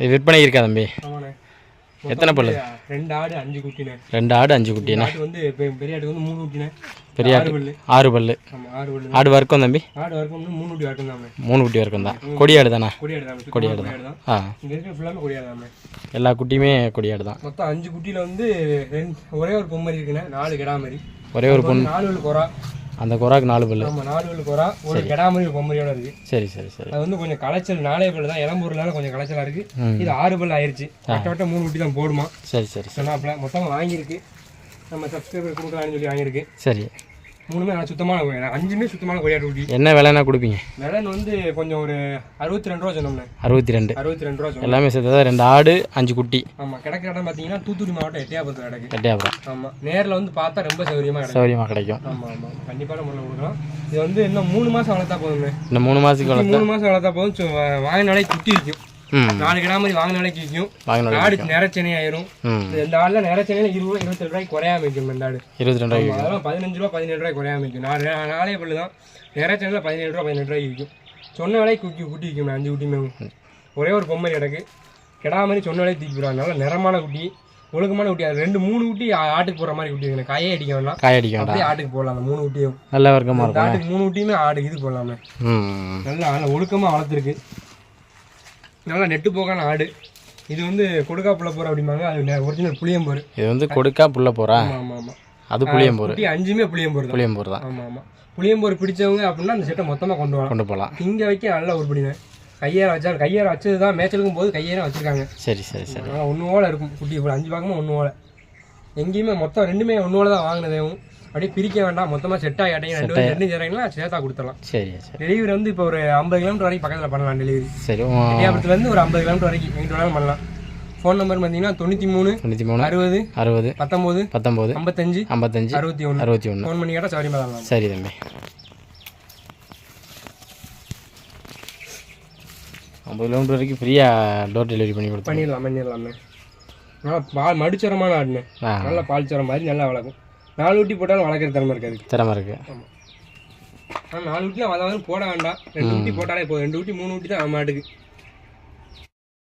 இது விற்பனை இருக்கா தம்பி? எத்தனை பல்லு? ரெண்டு ஆடு அஞ்சு குட்டிண்ணே. ரெண்டு ஆடு அஞ்சு ஆடு வந்து பெரிய ஆட்டுக்கு வந்து மூணு குட்டிண்ணே. பெரிய பல்லு. ஆறு பல்லு. ஆடு வர்க்கம் தம்பி? ஆடு வரைக்கும் மூணு குட்டி வரைக்கும் தான் மூணு குட்டி வர்க்கம் தான். கொடியாடு தானே? கொடியாடு தான் ஆ. எல்லா குட்டியுமே கொடியாடு தான். மொத்தம் அஞ்சு குட்டியில் வந்து ஒரே ஒரு பொம்மரி இருக்குண்ணே. நாலு கிடா மாதிரி. ஒரே ஒரு பொண்ணு. நாலு குறா. அந்த குறாக்கு நாலு பல்லு. ஆமாம் நாலு வலு குறா ஒரு கிடா மாதிரி ஒரு பொம்மரியோட இருக்கு. சரி சரி சரி. அது வந்து கொஞ்சம் களைச்சல் நாலே பல்லு தான். இளம்பூர்னால கொஞ்சம் களைச்சலா இருக்கு. இது ஆறு பல்லு ஆயிருச்சு. வட்ட வட்ட மூணு குட்டி தான் போடுமா. சரி சரி சொன்னாப்புல மொத்தமாக வாங்கியிருக்கு. நம்ம சப்ஸ்கிரைபர் கொடுக்கலாம்னு சொல்லி வாங்கியிருக்கு. சரி. மூணுமே நல்லா சுத்தமான கொடியாடு அஞ்சுமே சுத்தமான கொடியாடு குட்டி என்ன விலைன்னா கொடுப்பீங்க? விலைன்னு வந்து கொஞ்சம் ஒரு அறுபத்தி ரெண்டு ரூபா சொன்னோம்ண்ணே அறுபத்தி ரெண்டு. அறுபத்தி ரெண்டு ரூபா எல்லாமே சேர்த்ததா? ரெண்டு ஆடு அஞ்சு குட்டி. ஆமாம் கிடக்கிற இடம் பார்த்தீங்கன்னா தூத்துக்குடி மாவட்டம் எட்டியாபுரத்தில் கிடக்கு. எட்டையாபுரம். ஆமாம் நேரில் வந்து பார்த்தா ரொம்ப சௌகரியமாக கிடக்கு. சௌகரியமாக கிடைக்கும். ஆமாம் ஆமாம் கண்டிப்பான முறையில் கொடுக்கலாம். இது வந்து இன்னும் மூணு மாதம் வளர்த்தா போதுங்க இந்த மூணு மாதத்துக்கு வளர்த்தா? மூணு மாதம் வளர்த்தா போதும் வாங்கினாலே குட்டி இருக்கும் நாலு கிடா மாதிரி விற்கும். வாங்கினா ஆடு நிறச்சனை ஆயிரும். இந்த ஆடுல நிறச்சனையில இருபது ரூபா இருபத்தி ரூபாய்க்கு குறையாம விற்கும் இந்த ஆடு. இருபத்தி ரெண்டு ரூபாய்க்கு அதெல்லாம் பதினஞ்சு ரூபா பதினேழு ரூபாய் குறையாம விற்கும். நாலு பல்லு தான். நிறச்சனையில் பதினேழு ரூபா பதினெட்டு ரூபாய்க்கு விற்கும். சொன்ன விலைக்கு குட்டி குட்டி விற்கும் அஞ்சு குட்டியுமே ஒரே ஒரு பொம்மை கிடக்கு. கிடா மாதிரி சொன்ன விலைக்கு தூக்கி போடுவாங்க. நல்ல நிறமான குட்டி ஒழுக்கமான குட்டி. அது ரெண்டு மூணு குட்டி ஆட்டுக்கு போடுற மாதிரி குட்டி. இருக்கு கையே அடிக்க வேண்டாம் காய் அடிக்க வேண்டாம் ஆட்டுக்கு போடலாம். அந்த மூணு குட்டியும். நல்ல வர்க்கமாக இந்த இருக்கும். ஆட்டுக்கு மூணு குட்டியுமே ஆடு இது போடலாமே. நல்லா ஒழுக்கமாக வளர்த்துருக்கு. நல்லா நெட்டு போக்கான ஆடு. இது வந்து கொடுக்கா புள்ள போற அப்படிம்பாங்க. அது ஒரிஜினல் புளியம்போர். இது வந்து கொடுக்கா புள்ள போகிறா ஆமா ஆமா ஆமா. அது புளியம்போர். அஞ்சுமே புளியம்போர் புளியம்போர் தான். ஆமா ஆமா. புளியம்போர் பிடிச்சவங்க அப்படின்னா அந்த செட்டை மொத்தமா கொண்டு வரலாம். கொண்டு போகலாம் இங்க வைக்க நல்ல உருப்படிங்க கையேற வச்சா கையேற வச்சது தான் மேய்ச்சலுக்கும் போது கையேற வச்சிருக்காங்க. சரி சரி சரி. ஒன்று ஓலை இருக்கும். குட்டி அஞ்சு பக்கமும் ஒன்று ஓலை. எங்கேயுமே மொத்தம் ரெண்டுமே ஒன்று ஓலை தான் வாங்கினதேவும் அப்படியே பிரிக்க வேண்டாம். மொத்தமாக செட் ஆகி அடையும் ரெண்டு ரெண்டு சேரீங்களா சேர்த்தா கொடுத்துடலாம். சரி சரி. டெலிவரி வந்து இப்போ ஒரு ஐம்பது கிலோமீட்டர் வரைக்கும் பக்கத்தில் பண்ணலாம் டெலிவரி சரி கன்னியாகுமரியிலேருந்து ஒரு ஐம்பது கிலோமீட்டர் வரைக்கும் எங்கிட்ட வேணாலும் பண்ணலாம். ஃபோன் நம்பர் பார்த்தீங்கன்னா தொண்ணூற்றி மூணு தொண்ணூற்றி மூணு அறுபது அறுபது பத்தொம்போது பத்தொம்போது ஐம்பத்தஞ்சு ஐம்பத்தஞ்சு அறுபத்தி ஒன்று அறுபத்தி ஒன்று ஃபோன் பண்ணி கேட்டால் சௌரியமாக தான் சரி தம்பி. ஐம்பது கிலோமீட்டர் வரைக்கும் ஃப்ரீயாக டோர் டெலிவரி பண்ணி கொடுத்தோம் பண்ணிடலாம் பண்ணிடலாமே நல்லா பால் மடிச்சரமான ஆடுனே ஆ. நல்லா பால் சரம் மாதிரி நல்லா வளர்க்கும். நாலு ஊட்டி போட்டாலும் வளர்க்குற திறமை இருக்காது. திறமை இருக்கு. ஆனால் நாலு ஊட்டிலாம் அதாவது போட வேண்டாம். ரெண்டு ஊட்டி போட்டாலே போதும். ரெண்டு ஊட்டி மூணு ஊட்டி தான் மாட்டுக்கு.